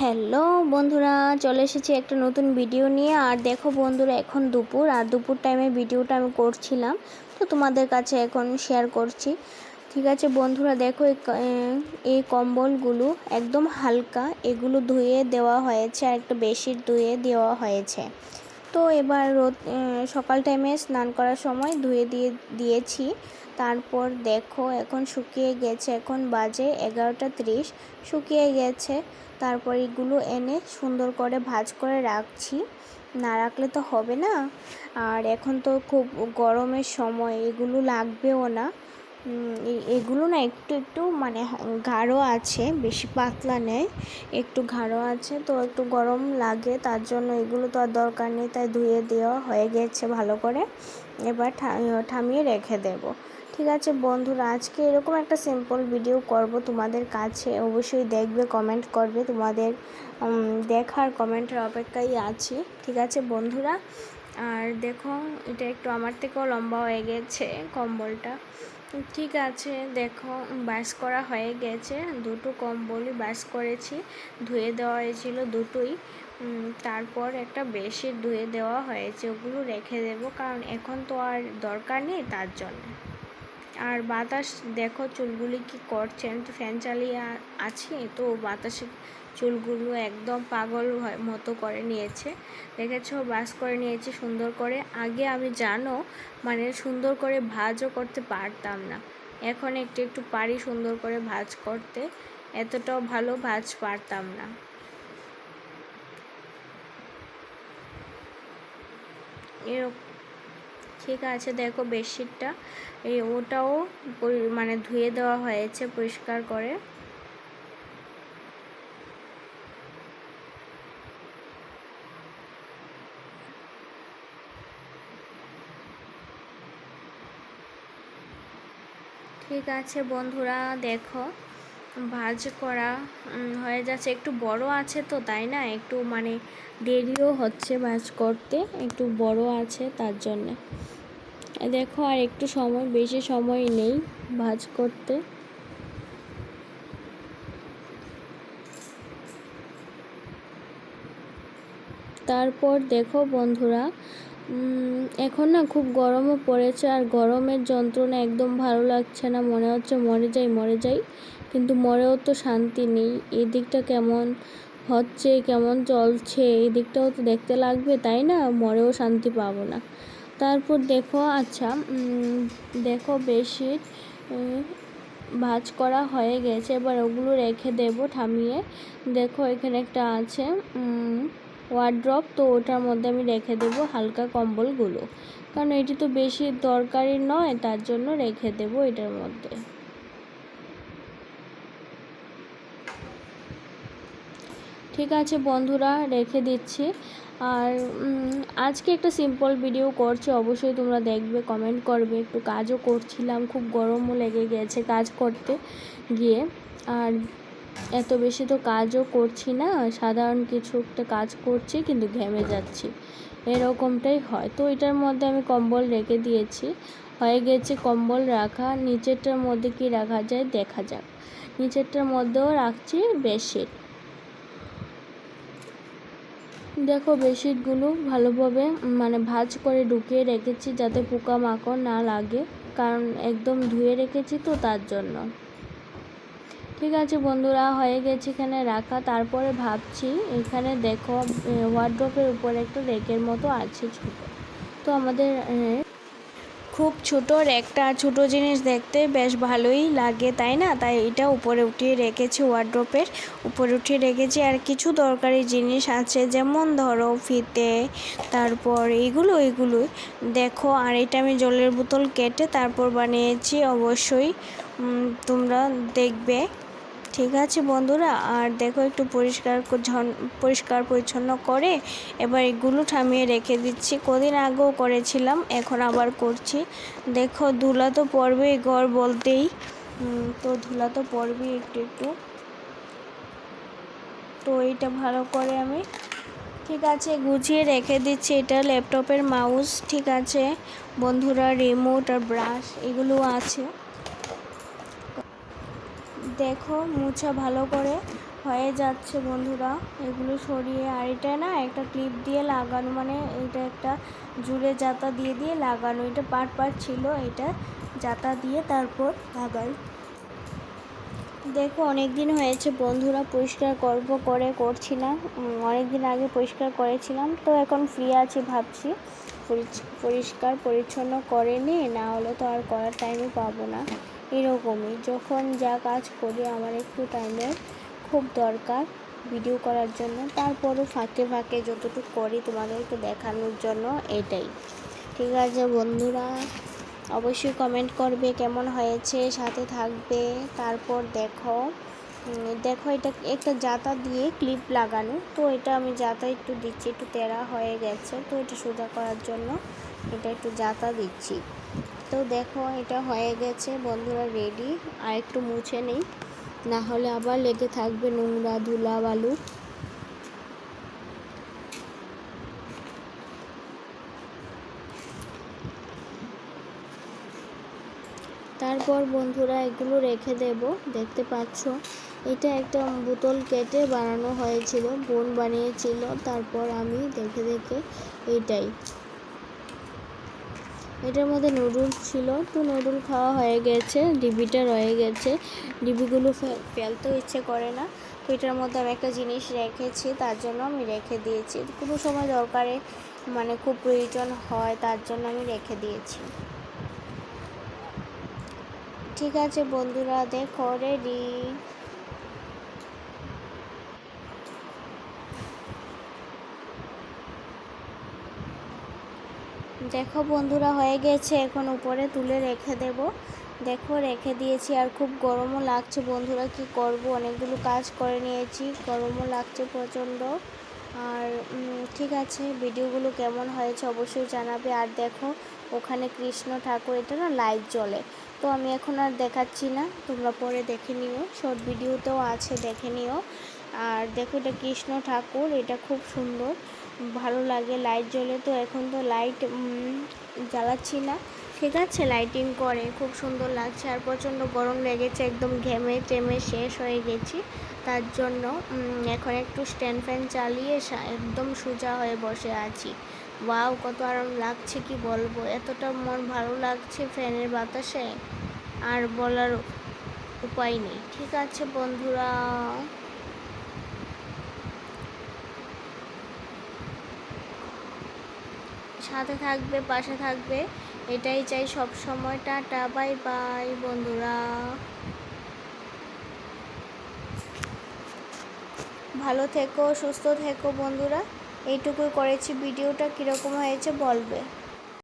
Hello বন্ধুরা, চলে এসেছি একটা নতুন ভিডিও নিয়ে। আর দেখো বন্ধুরা, এখন দুপুর, আর দুপুর টাইমে ভিডিওটা আমি করছিলাম। তো তোমাদের কাছে এখন শেয়ার করছি। ঠিক আছে বন্ধুরা, দেখো এই কম্বলগুলো একদম হালকা, এগুলো ধুয়ে দেওয়া হয়েছে, আর একটু বেশি ধুয়ে দেওয়া হয়েছে। তো এবার রোদ সকাল টাইমে স্নান করার সময় ধুয়ে দিয়ে, দিয়েছি। তারপর দেখো, এখন শুকিয়ে গেছে, এখন বাজে এগারোটা ত্রিশ। শুকিয়ে গেছে, তারপর এগুলো এনে সুন্দর করে ভাজ করে রাখছি। না রাখলে তো হবে না। আর এখন তো খুব গরমের সময়, এগুলো লাগবেও না। এগুলো না একটু একটু মানে গাঢ় আছে, বেশি পাতলা নেই, একটু গাঢ় আছে। তো একটু গরম লাগে, তার জন্য এগুলো তো আর দরকার নেই, তাই ধুয়ে দেওয়া হয়ে গেছে ভালো করে। এবার থামিয়ে রেখে দেব। ঠিক আছে বন্ধুরা, আজকে এরকম একটা সিম্পল ভিডিও করব তোমাদের কাছে। অবশ্যই দেখবে কমেন্ট করবে। তোমাদের দেখার কমেন্টের অপেক্ষাই আছি। ঠিক আছে বন্ধুরা? আর দেখো, এটা একটু আমার থেকেও লম্বা হয়ে গেছে কম্বলটা। ঠিক আছে, দেখো বাস করা হয়ে গেছে। দুটো কম্বলই বাস করেছি। ধুয়ে দেওয়া হয়েছিল দুটোই। তারপর একটা বেশি ধুয়ে দেওয়া হয়েছে। ওগুলো রেখে দেবো, কারণ এখন তো আর দরকার নেই তার জন্য। আর বাতাস, দেখো চুলগুলি কি করছে। আমি তো ফ্যান চালিয়ে আছি, তো বাতাসে চুলগুলো একদম পাগল মতো করে নিয়েছে। দেখেছ বাস করে নিয়েছি সুন্দর করে। আগে আমি জানো মানে সুন্দর করে ভাজও করতে পারতাম না। এখন একটু একটু পারি সুন্দর করে ভাজ করতে, এতটাও ভালো ভাজ পারতাম না। এরকম ঠিক আছে, দেখো বেডশিটটা। এই ওটাও মানে ধুয়ে দেওয়া হয়েছে পরিষ্কার করে। ঠিক আছে বন্ধুরা, দেখো। ভাজ করা হয়ে যাচ্ছে। একটু বড় আছে তো, তাই না? একটু মানে দেরিও হচ্ছে ভাজ করতে, একটু বড় আছে তার জন্যে। দেখো, আর একটু সময়, বেশি সময় নেই ভাজ করতে। তারপর দেখো বন্ধুরা এখন না খুব গরমও পড়েছে, আর গরমের যন্ত্রণা একদম ভালো লাগছে না, মনে হচ্ছে মরে যাই মরে যাই। কিন্তু মরেও তো শান্তি নেই। এই দিকটা কেমন হচ্ছে, কেমন চলছে, এই দিকটাও তো দেখতে লাগবে, তাই না? মরেও শান্তি পাবো না। তারপর দেখো আচ্ছা দেখো বেশি ভাজ করা হয়ে গেছে। এবার ওগুলো রেখে দেবো থামিয়ে। দেখো, এখানে একটা আছে ওয়ার্ড্রপ তো ওটার মধ্যে আমি রেখে দেবো হালকা কম্বলগুলো। কারণ এটি তো বেশি দরকারি নয়, তার জন্য রেখে দেবো এটার মধ্যে। ঠিক আছে বন্ধুরা, রেখে দিচ্ছি। আর আজকে একটা সিম্পল ভিডিও করছি, অবশ্যই তোমরা দেখবে কমেন্ট করবে। একটু কাজও করছিলাম, খুব গরমও লেগে গেছে কাজ করতে গিয়ে। আর এত বেশি তো কাজও করছি না, সাধারণ কিছু একটা কাজ করছি, কিন্তু ঘেমে যাচ্ছি। এরকমটাই হয়। তো এটার মধ্যে আমি কম্বল রেখে দিয়েছি। হয়ে গেছে কম্বল রাখা, নিচেরটার মধ্যে কি রাখা যায় দেখা যাক। নিচেরটার মধ্যেও রাখছি বেডশিট। দেখো বেডশিটগুলো ভালোভাবে মানে ভাজ করে ঢুকিয়ে রেখেছি যাতে পোকা মাকড় না লাগে, কারণ একদম ধুয়ে রেখেছি তো তার জন্য। ঠিক আছে বন্ধুরা, হয়ে গেছে এখানে রাখা। তারপরে ভাবছি এখানে দেখো ওয়ার্ড্রপের উপরে একটা রেকের মতো আছে ছোটো। তো আমাদের খুব ছোটোর একটা ছোট জিনিস দেখতে বেশ ভালোই লাগে, তাই না? তাই এটা উপরে উঠিয়ে রেখেছি ওয়ার্ড্রপের উপরে উঠিয়ে রেখেছি আর কিছু দরকারি জিনিস আছে, যেমন ধরো ফিতে, তারপর এইগুলো এইগুলো দেখো, আর এটা আমি জলের বোতল কেটে তারপর বানিয়েছি, অবশ্যই। তোমরা দেখবে। ঠিক আছে বন্ধুরা, আর দেখো একটু পরিষ্কার পরিষ্কার পরিচ্ছন্ন করে এবার এগুলো থামিয়ে রেখে দিচ্ছি। কদিন আগেও করেছিলাম, এখন আবার করছি। দেখো ধুলা তো পড়বেই ঘর বলতেই। তো ধুলা তো পড়বেই একটু একটু। তো এইটা ভালো করে আমি ঠিক আছে গুছিয়ে রেখে দিচ্ছি। এটা ল্যাপটপের মাউস, ঠিক আছে। বন্ধুরা রিমোট আর ব্রাশ এগুলো আছে। দেখো, মুছা ভালো করে। হয়ে যাচ্ছে বন্ধুরা। এগুলো সরিয়ে আর এটা না, একটা ক্লিপ দিয়ে লাগানো মানে এটা একটা জুড়ে জাতা দিয়ে দিয়ে লাগানো। এটা পাট পাট ছিল, এটা জাতা দিয়ে তারপর লাগাই। দেখো অনেক দিন হয়েছে বন্ধুরা, পরিষ্কার করব করে করছি না। অনেক দিন আগে পরিষ্কার করেছিলাম, তো এখন ফ্রি আছি ভাবছি। পরিষ্কার, পরিচ্ছন্ন করে নি, না হলে তো আর করার টাইমে পাবো না। এরকমই। যখন যা কাজ করি, আমার একটু টাইমের খুব দরকার ভিডিও করার জন্য। তারপরও ফাঁকে ফাঁকে যতটুকু করি তোমাদেরকে দেখানোর জন্য এটাই। ঠিক আছে বন্ধুরা, অবশ্যই কমেন্ট করবে কেমন হয়েছে, সাথে থাকবে, তারপর দেখো। দেখো এটা একটা জাতা দিয়ে ক্লিপ লাগানো। তো এটা আমি জাতা একটু দিচ্ছি, একটু তেরা হয়ে গেছে। তো এটা সোজা করার জন্য এটা একটু জাতা দিচ্ছি। তো দেখো এটা হয়ে গেছে, বন্ধুরা রেডি আর একটু মুছে নেই, না হলে আবার লেগে থাকবে নোংরা ধুলা বালু তারপর বন্ধুরা এগুলো রেখে দেব, দেখতে পাচ্ছ? এটা একটা বোতল কেটে বানানো হয়েছিল, বোন বানিয়েছিল, তারপর আমি দেখে দেখে এটাই। এটার মধ্যে নুডলস ছিল। তো নুডল খাওয়া হয়ে গেছে, ডিবিটা রয়ে গেছে। ডিবিগুলো ফেলতেও ইচ্ছে করে না। তো এটার মধ্যে আমি একটা জিনিস রেখেছি, তার জন্য আমি রেখে দিয়েছি। কোনো সময় দরকারে মানে খুব প্রয়োজন হয়, তার জন্য আমি রেখে দিয়েছি। ঠিক আছে বন্ধুরা, দেখো রেডি দেখো বন্ধুরা, হয়ে গেছে। এখন উপরে তুলে রেখে দেব। দেখো, রেখে দিয়েছি আর খুব গরমও লাগছে বন্ধুরা। কি করব? অনেকগুলো কাজ করে নিয়েছি। গরমও লাগছে প্রচণ্ড। আর ঠিক আছে, ভিডিওগুলো কেমন হয়েছে অবশ্যই জানাবে। আর দেখো, ওখানে কৃষ্ণ ঠাকুর, এটা না লাইট জ্বলে। তো আমি এখন আর দেখাচ্ছি না। তোমরা পরে দেখে নিও। শর্ট ভিডিওতেও আছে, দেখে নিও। আর দেখো, এটা কৃষ্ণ ঠাকুর, এটা খুব সুন্দর। ভালো লাগে লাইট জ্বলে তো এখন তো লাইট জ্বালাচ্ছি না। ঠিক আছে লাইটিং করে, খুব সুন্দর লাগছে আর প্রচণ্ড গরম লেগেছে, একদম ঘেমে টেমে শেষ হয়ে গেছি। তার জন্য এখন একটু স্ট্যান্ড ফ্যান চালিয়ে একদম সোজা হয়ে বসে আছি। ওয়াও কত আরাম লাগছে, কি বলব? এতটা মন ভালো লাগছে ফ্যানের বাতাসে, আর বলার উপায় নেই। ঠিক আছে, বন্ধুরা। সাথে থাকবে, পাশে থাকবে। এটাই চাই সব সময়। টাটা, বাই বাই, বন্ধুরা। ভালো থেকো, সুস্থ থেকো, বন্ধুরা। এইটুকুই করেছি। ভিডিওটা কীরকম হয়েছে বলবে।